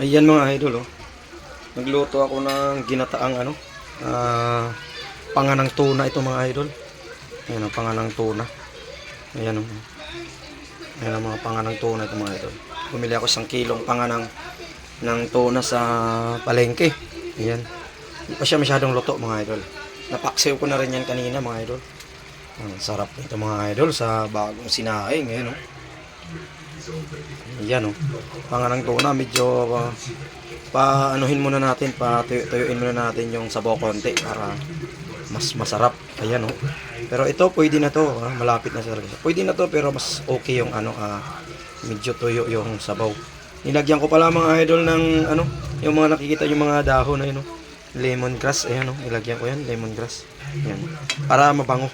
Ayan mga idol oh. Nagluto ako ng ginataang ano, ah panganang tuna ito mga idol. Ayan ang panganang tuna. Ayan oh. Ayan ang mga panganang tuna ito mga idol. Bumili ako isang kilong panganang ng tuna sa palengke. Ayan. Hindi pa siya masyadong luto mga idol. Napaksiw ko na rin yan kanina mga idol. Ang sarap nito mga idol sa bagong sinaing. Ayan oh. Ayan oh. Panganang tuna medyo uh, paanuhin muna natin, pa tuyuin muna natin yung sabaw konti para mas masarap. Ayan oh. Pero ito pwede na to, ah, malapit na talaga. Pwede na to pero mas okay yung ano ah, medyo tuyo yung sabaw. Nilagyan ko pala mga idol ng ano, yung mga nakikita yung mga dahon na yun oh. Lemongrass, ayan oh, nilagyan ko yan, lemongrass. Ayan. Para mabango.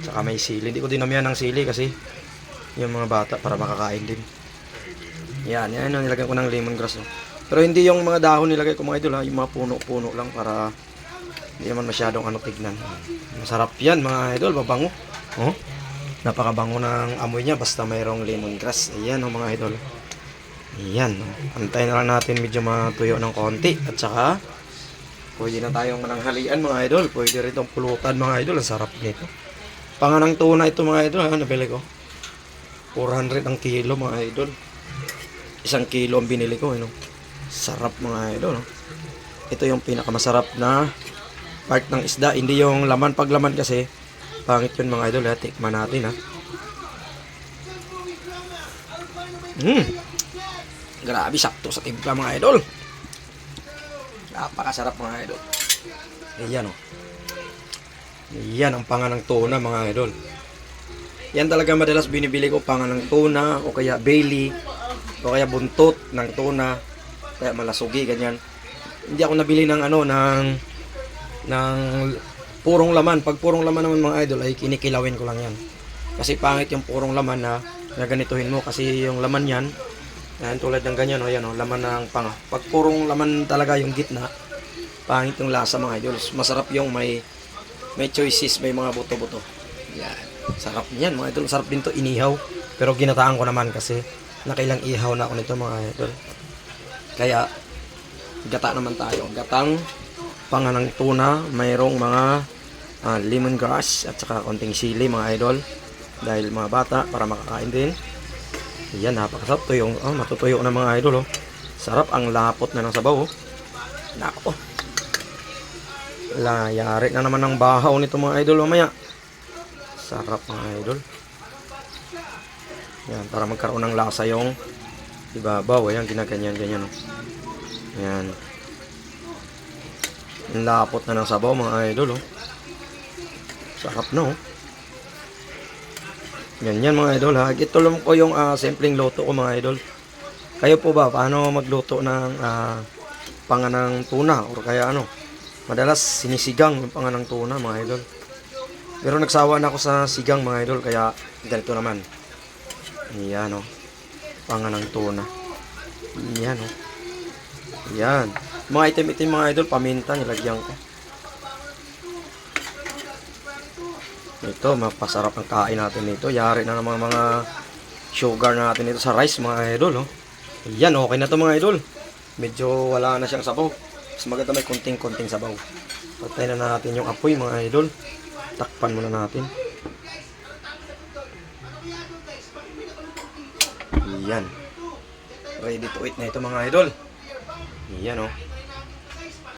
Saka may sili. Hindi ko dinamihan ng sili kasi yung mga bata para makakain din. Yan, yan ang nilagyan ko ng lemongrass. Oh. Pero hindi yung mga dahon nilagay ko mga idol ha, yung mga puno-puno lang para hindi naman masyadong ano tignan. Masarap yan mga idol, mabango. Oh. Napakabango ng amoy niya basta mayroong lemongrass. Ayan oh, mga idol. Ayan. Oh. Antayin na lang natin medyo matuyo ng konti at saka pwede na tayong mananghalian mga idol. Pwede rin itong pulutan mga idol. Ang sarap nito. Panganang tuna ito mga idol. Ha, nabili ko. 400 ang kilo mga idol. Isang kilo ang binili ko. Ano? Sarap mga idol. No? Ito yung pinakamasarap na part ng isda. Hindi yung laman. Pag laman kasi, pangit yun mga idol. Tikman natin ha. Hmm. Grabe, sakto sa timpla mga idol. Napakasarap mga idol. Ayan o. Yan ang panganang tuna mga idol. Yan talaga madalas binibili ko panganang tuna o kaya Bailey o kaya buntot ng tuna kaya malasugi ganyan. Hindi ako nabili ng ano ng ng purong laman. Pag purong laman naman mga idol ay kinikilawin ko lang yan. Kasi pangit yung purong laman na gaganituhin mo kasi yung laman yan yan tulad ng ganyan o yan o laman ng panga. Pag purong laman talaga yung gitna pangit yung lasa mga idol. Masarap yung may may choices, may mga buto-buto. Yan. Sarap niyan mga idol. Sarap din to inihaw. Pero ginataan ko naman kasi nakailang ihaw na ako nito mga idol. Kaya gata naman tayo. Gatang panganang tuna, mayroong mga ah, lemongrass at saka konting sili mga idol. Dahil mga bata para makakain din. Yan, napakasarap. Tuyong, oh, matutuyo na mga idol. Oh. Sarap ang lapot na ng sabaw. Oh. Nako. Layari na naman ng bahaw nito mga idol mamaya. Sarap mga idol. Yan, para magkaroon ng lasa yung ibabaw. Ayan, ginaganyan, ganyan. Oh. Yan. Ang lapot na ng sabaw mga idol. Oh. Sarap na oh. Ganyan mga idol ha. Ito lang ko yung ah, simpleng luto ko mga idol. Kayo po ba, paano magluto ng ah, panganang tuna? Or kaya ano? Madalas sinisigang yung panganang tuna mga idol. Pero nagsawa na ako sa sigang mga idol. Kaya ganito naman. Yan o. Panganang tuna. Yan o. Yan. Mga item-item mga idol, paminta nilagyan ko. Ito, mapasarap ang kain natin nito. Yari na naman mga sugar natin ito sa rice mga idol. Oh. Yan, okay na to mga idol. Medyo wala na siyang sabaw. Mas maganda may kunting-kunting sabaw. Patay na natin yung apoy mga idol. Takpan muna natin. Yan. Ready to eat na ito mga idol. Yan oh.